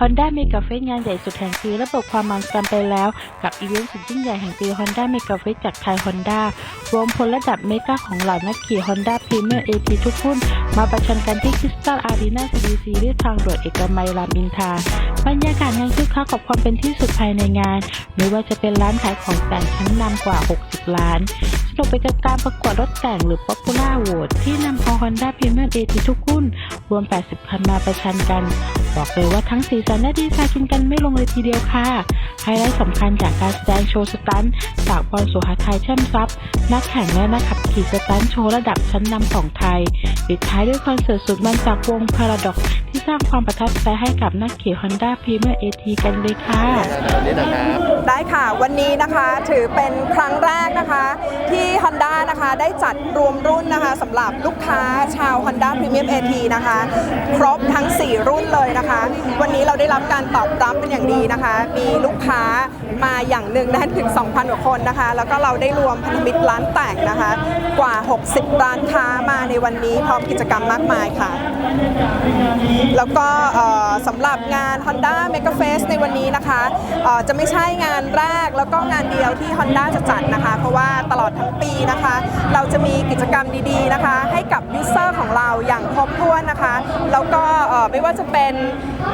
Honda Mega Fest งานใหญ่สุดแห่งปีระบบความมันกันไปแล้ว กับอีเวนต์สุดยิ่งใหญ่แห่งปี Honda Mega Fest จากไทย Honda รวมพลระดับเมกาของเหล่านักขี่ Honda Premier AT ทุกรุ่น มาประชันกันที่ Crystal Arena CDC เรียบทางด่วนเอกมัยรามอินทราบรรยากาศงานคึกคักกับความเป็นที่สุดภายในงาน ไม่ว่าจะเป็นร้านขายของแต่งชั้นนำกว่า 60 ล้านสนุกไปกับการประกวดรถแต่งหรือ Popular Vote ที่นำเอา Honda Premier AT ทุกรุ่น รวม 80 คันมาประชันกัน บอกเลยว่าทั้งสีสันและดีไซน์กินกันไม่ลงเลยทีเดียวค่ะ ไฮไลท์สำคัญจากการแสดงโชว์สตันจากบอลสุหทัยแช่มทรัพย์นักแข่งและนักขับขี่สตันโชว์ระดับชั้นนำของไทย ปิดท้ายด้วยคอนเสิร์ตสุดมันจากวง Paradox ที่สร้างความประทับใจให้กับนักขี่ Honda Premier AT กันเลยค่ะนี่นะครับได้ค่ะ วันนี้นะคะถือเป็นครั้งแรกนะคะ ที่ Honda นะคะได้จัดรวมรุ่นนะคะสำหรับลูกค้าชาว Honda Premium AT นะคะ ครบทั้ง 4 รุ่นเลยนะคะวันนี้เราได้รับการตอบรับเป็นอย่างดีนะคะ มีลูกค้ามาอย่างหนึ่งนะถึง 2,000กว่าคนนะคะ แล้วก็เราได้รวมพันธมิตรร้านแต่งนะคะ กว่า 60 ร้านค้ามาในวันนี้พร้อมกิจกรรมมากมายค่ะ แล้วก็สำหรับงาน Honda Mega Fest ในวันนี้นะคะจะไม่ใช่งานแรกแล้วก็งานเดียวที่ Honda จะจัดนะคะ เพราะว่าตลอดทั้งปีนะคะ เราจะมีกิจกรรมดีๆนะคะ ให้กับยูเซอร์ของเราอย่างครบถ้วนนะคะ แล้วก็ ไม่ว่าจะเป็น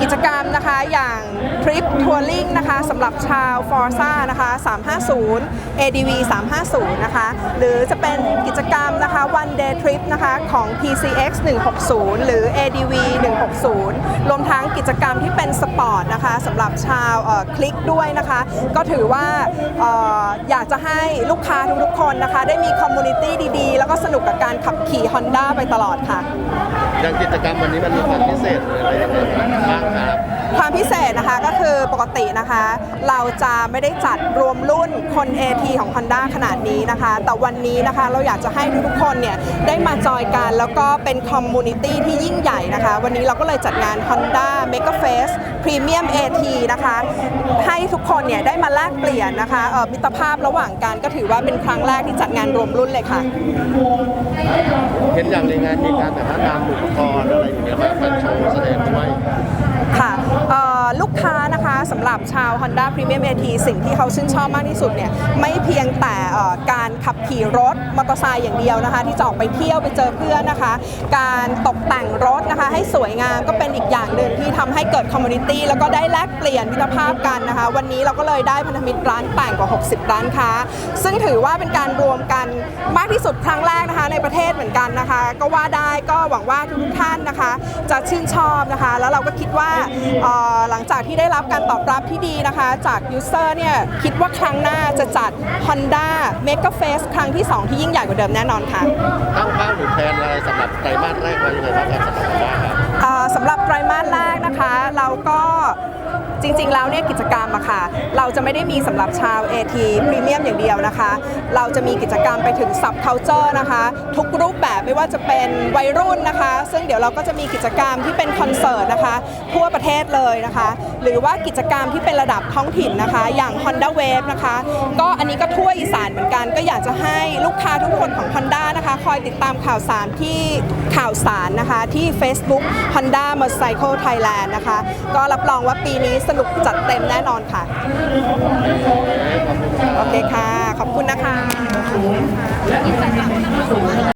กิจกรรมนะคะอย่างทริปทัวริงนะคะสำหรับชาว Forza นะคะ350 ADV 350นะคะหรือจะเป็นกิจกรรมนะคะ one day trip นะคะของ PCX 160 หรือ ADV 160 รวมทั้งกิจกรรมที่เป็นสปอร์ตนะคะสำหรับชาวเอ่อคลิกด้วยนะคะ ก็ถือว่าอออยากจะให้ลูกค้าทุกๆคนนะคะ ได้มีคอมมูนิตี้ดีๆ แล้วก็สนุกกับการขับขี่ Honda ไปตลอดค่ะ อย่างกิจกรรมวันนี้มันมีความพิเศษหรืออะไรยังไงบ้างครับ ความพิเศษนะคะก็คือปกตินะคะ เราจะไม่ได้จัดรวมรุ่นคน AT ของ Honda ขนาดนี้นะคะ แต่วันนี้นะคะเราอยากจะให้ทุกๆคนเนี่ยได้มาจอยกัน แล้วก็เป็นคอมมูนิตี้ที่ยิ่งใหญ่นะคะ วันนี้เราก็เลยจัดงาน Honda Mega Fest Premium AT นะคะ ให้ทุกคนเนี่ยได้มาแลกเปลี่ยนนะคะมิตรภาพระหว่างกันก็ถือว่าเป็นครั้งแรกที่จัดงานรวมรุ่นเลยค่ะเห็นอย่างในงานมีการแบบว่านำอุปกรณ์อะไรอย่างเงี้ยมาโชว์แสดงด้วยค่ะ ลูกค้านะคะสำหรับชาว Honda Premium AT สิ่งที่เขาชื่นชอบมากที่สุดเนี่ยไม่เพียงแต่การขับขี่รถมอเตอร์ไซค์อย่างเดียวนะคะ ที่จะออกไปเที่ยวไปเจอเพื่อนนะคะ การตกแต่งรถนะคะ ให้สวยงามก็เป็นอีกอย่างหนึ่งที่ทำให้เกิดคอมมูนิตี้แล้วก็ได้แลกเปลี่ยนมิตรภาพกันนะคะ วันนี้เราก็เลยได้พันธมิตรร้านแต่งกว่า 60 ร้านค้า ซึ่งถือว่าเป็นการรวมกันมากที่สุดครั้งแรกนะคะในประเทศเหมือนกันนะคะ ก็ว่าได้ก็หวังว่าทุกท่านนะคะ จะชื่นชอบนะคะ แล้วเราก็คิดว่าหลังจากที่ได้รับการตอบรับที่ดีนะคะ จากยูเซอร์เนี่ยคิดว่าครั้งหน้าจะจัด Honda Mega Fest ครั้งที่ 2 ที่ยิ่งใหญ่กว่าเดิมแน่นอนค่ะ ตั้งเป้าหรือแพลนอะไรสำหรับไตรมาสแรกไว้ยังไงบ้างครับสำหรับว่าครับเอ่อสำหรับไตรมาสแรกนะคะ เราก็ จริง ๆ แล้วเนี่ยกิจกรรมอะค่ะ เราจะไม่ได้มีสำหรับชาว AT Premium อย่างเดียวนะคะ เราจะมีกิจกรรมไปถึง Sub Culture นะคะ ทุกรูปแบบไม่ว่าจะเป็นวัยรุ่นนะคะ ซึ่งเดี๋ยวเราก็จะมีกิจกรรมที่เป็นคอนเสิร์ตนะคะ ทั่วประเทศเลยนะคะ หรือว่ากิจกรรมที่เป็นระดับท้องถิ่นนะคะ อย่าง Honda Wave นะคะ ก็อันนี้ก็ทั่วอีสานเหมือนกัน ก็อยากจะให้ลูกค้าทุกคนของ Honda นะคะ คอยติดตามข่าวสารที่ข่าวสารนะคะที่ Facebook Honda Motorcycle Thailand นะคะ ก็รับรองว่าปีนี้สนุกจัดเต็มแน่นอนค่ะ โอเคค่ะ ขอบคุณนะคะ